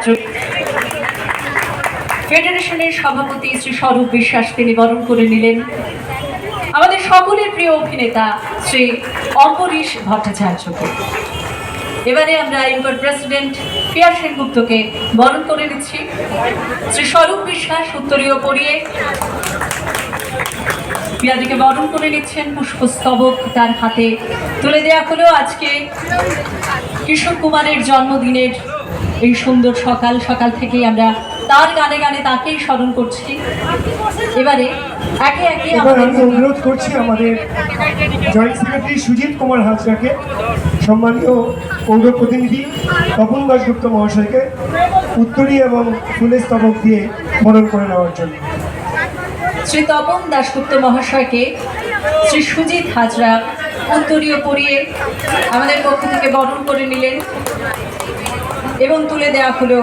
ছাত্র ফেডারেশনের সভাপতি শ্রী স্বরূপ বিশ্বাস তিনি বরণ করে নিলেন। আমাদের সকলের প্রিয় অভিনেতা শ্রী অম্বরীশ ভট্টাচার্যকে। এবারে আমরা ইউকার প্রেসিডেন্ট পিয়ার সেনগুপ্তকে বরণ করে নিচ্ছি। শ্রী স্বরূপ বিশ্বাস উত্তরীয় পড়িয়ে পিয়াদিকে বরণ করে নিচ্ছেন পুষ্পস্তবক তার হাতে। তুলে দেওয়া হলো আজকে কিশোর কুমারের জন্মদিনের এই সুন্দর সকাল সকাল থেকেই আমরা তার গানে গানে তাকেই স্মরণ করছি। এবারে একে একে আমি অনুরোধ করছি আমাদের জয়েন্ট সেক্রেটারি সুজিত কুমার হাজরাকে সম্মানীয় পৌর প্রতিনিধি তপন দাসগুপ্ত মহাশয়কে উত্তরী এবং ফুলের স্তবক দিয়ে বরণ করে নেওয়ার জন্য। শ্রী তপন দাশগুপ্ত মহাশয়কে শ্রী সুজিত হাজরা উত্তরীয় পরিয়ে আমাদের পক্ষ থেকে বরণ করে নিলেন এবং তুলে দেওয়া হলো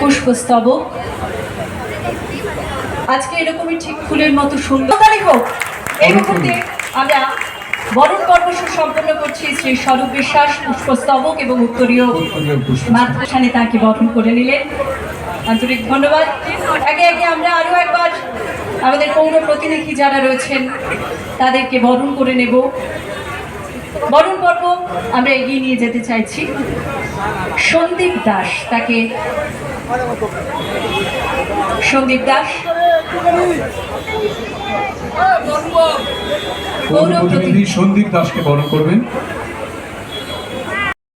পুষ্পস্তবক। আজকে এরকমই ঠিক ফুলের মতো সুন্দর। তারিখ হোক এই মুহূর্তে আমরা বরণ পর্ব সম্পন্ন করছি শ্রী স্বরূপ বিশ্বাস পুষ্পস্তবক এবং উত্তরীয় মাতৃষ্ঠানে তাকে বরণ করে নিলেন। আন্তরিক ধন্যবাদ। একে একে আমরা আরও একবার আমাদের পৌর প্রতিনিধি যারা রয়েছেন, তাদেরকে বরণ করে নেব। বরণ পর্ব আমরা এগিয়ে নিয়ে যেতে চাইছি। সন্দীপ দাস তাকে সন্দীপ দাস। সন্দীপ দাসকে বরণ করবেন।